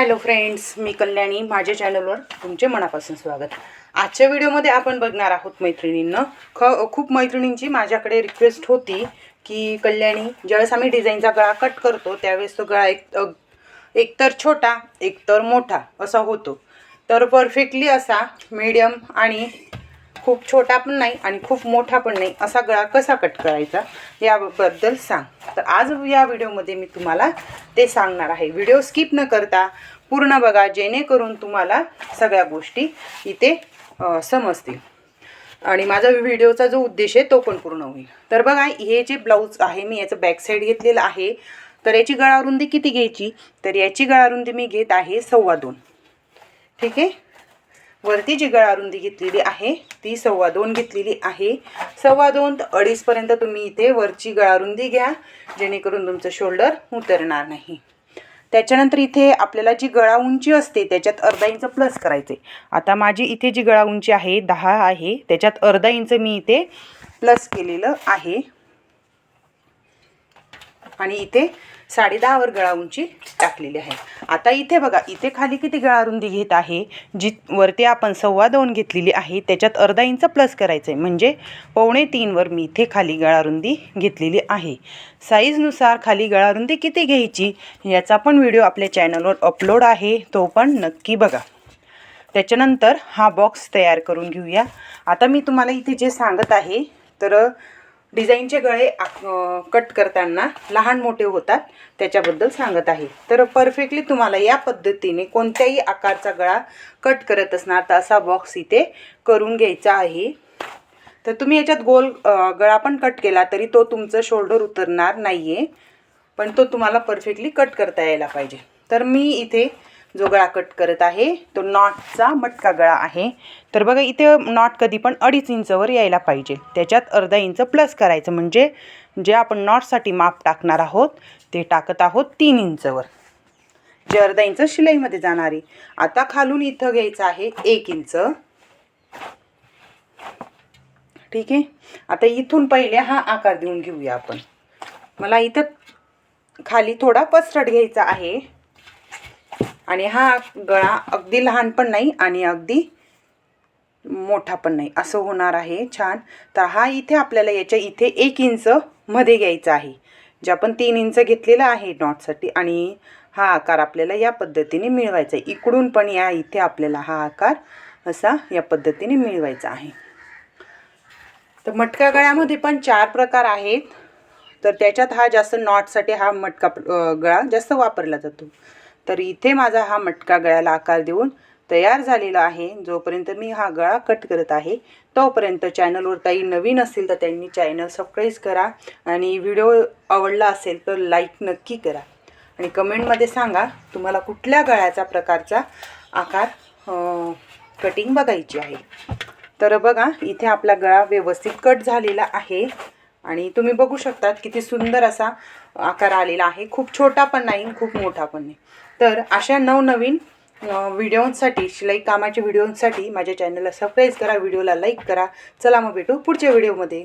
Hello friends मी कल्याणी. माझ्या चॅनलवर तुमचे मनापासून स्वागत. आजच्या व्हिडिओमध्ये आपण बघणार आहोत मैत्रिणींना. ख खूप मैत्रिणींची माझ्याकडे रिक्वेस्ट होती की कल्याणी ज्यावेळेस आम्ही डिझाईनचा गळा कट करतो त्यावेळेस तो गळा एक एकतर छोटा एकतर मोठा असा होतो. तर परफेक्टली असा मीडियम आणि खूप छोटा पण नाही आणि खूप मोठा पण नाही असा गळा कसा कट करायचा याबद्दल सांग. तर आज या व्हिडिओमध्ये मी तुम्हाला ते सांगणार आहे. व्हिडिओ स्किप न करता पूर्ण बघा जेणेकरून तुम्हाला सगळ्या गोष्टी इथे समजतील. आणि माझा व्हिडिओचा जो उद्देश आहे तो पण पूर्ण होईल. तर बघा हे जे ब्लाऊज आहे मी याचं बॅकसाईड घेतलेलं आहे. तर याची गळारुंदी किती घ्यायची? तर याची गळारुंदी मी घेत आहे सव्वा दोन. ठीक आहे? वरती जी गळारुंदी घेतलेली आहे ती सव्वा दोन घेतलेली आहे. सव्वा दोन ते अडीचपर्यंत तुम्ही इथे वरची गळारुंदी घ्या जेणेकरून तुमचं शोल्डर उतरणार नाही. त्याच्यानंतर इथे आपल्याला जी गळा उंची असते त्याच्यात अर्धा इंच प्लस करायचे आता माझी इथे जी गळा उंची आहे दहा आहे त्याच्यात अर्धा इंच मी इथे प्लस केलेलं आहे. आणि इथे साडे दहावर गळा उंची टाकलेली आहे. आता इथे बघा इथे खाली किती गळा रुंदी घेत आहे? जी वरती आपण सव्वा दोन घेतलेली आहे त्याच्यात अर्धा इंच प्लस करायचं आहे म्हणजे पावणे तीनवर मी इथे खाली गळा रुंदी घेतलेली आहे. साईजनुसार खाली गळा रुंदी किती घ्यायची याचा पण व्हिडिओ आपल्या चॅनलवर अपलोड आहे तो पण नक्की बघा. त्याच्यानंतर हा बॉक्स तयार करून घेऊया. आता मी तुम्हाला इथे जे सांगत आहे तर डिझाईनचे गळे कट करताना लहान मोठे होतात त्याच्याबद्दल सांगत आहे. तर परफेक्टली तुम्हाला या पद्धतीने कोणत्याही आकारचा गळा कट करत असणार तर असा बॉक्स इथे करून घ्यायचा आहे. तर तुम्ही याच्यात गोल गळा पण कट केला तरी तो तुमचं शोल्डर उतरणार नाही आहे पण तो तुम्हाला परफेक्टली कट करता यायला पाहिजे. तर मी इथे जो गळा कट करत आहे तो नॉटचा मटका गळा आहे. तर बघा इथे नॉट कधी पण अडीच इंचवर यायला पाहिजे. त्याच्यात अर्धा इंच प्लस करायचं म्हणजे जे आपण नॉटसाठी माप टाकणार आहोत ते टाकत आहोत तीन इंचवर. जे अर्धा इंच शिलाईमध्ये जाणारी. आता खालून इथं घ्यायचं आहे एक इंच. ठीक आहे? आता इथून पहिले हा आकार देऊन घेऊया आपण. मला इथं खाली थोडा पसरट घ्यायचा आहे. आणि हा गळा अगदी लहान पण नाही आणि अगदी मोठा पण नाही. असं होणार आहे. छान. तर हा इथे आपल्याला याच्या इथे एक इंच मध्ये घ्यायचा आहे. जे आपण तीन इंच घेतलेला आहे नॉटसाठी आणि हा आकार आपल्याला या पद्धतीने मिळवायचा आहे. इकडून पण या इथे आपल्याला हा आकार असा या पद्धतीने मिळवायचा आहे. तर मटका गळ्यामध्ये पण चार प्रकार आहेत. तर त्याच्यात हा जास्त नॉटसाठी हा मटका गळा जास्त वापरला जातो. तर इथे माझा हा मटका गळ्याला आकार देऊन तयार झालेला आहे. जोपर्यंत मी हा गळा कट करत आहे तोपर्यंत चॅनलवर काही नवीन असेल तर त्यांनी चॅनल सबस्क्राईब करा आणि व्हिडिओ आवडला असेल तर लाईक नक्की करा. आणि कमेंटमध्ये सांगा तुम्हाला कुठल्या गळ्याचा प्रकारचा आकार कटिंग बघायची आहे. तर बघा इथे आपला गळा व्यवस्थित कट झालेला आहे. आणि तुम्ही बघू शकतात किती सुंदर असा आकार आलेला आहे. खूप छोटा पण नाही खूप मोठा पण नाही. तर अशा नवनवीन व्हिडिओंसाठी शिलाई कामाच्या व्हिडिओंसाठी माझ्या चॅनलला सबस्क्राईब करा व्हिडिओला लाईक करा. चला मग भेटू पुढच्या व्हिडिओमध्ये.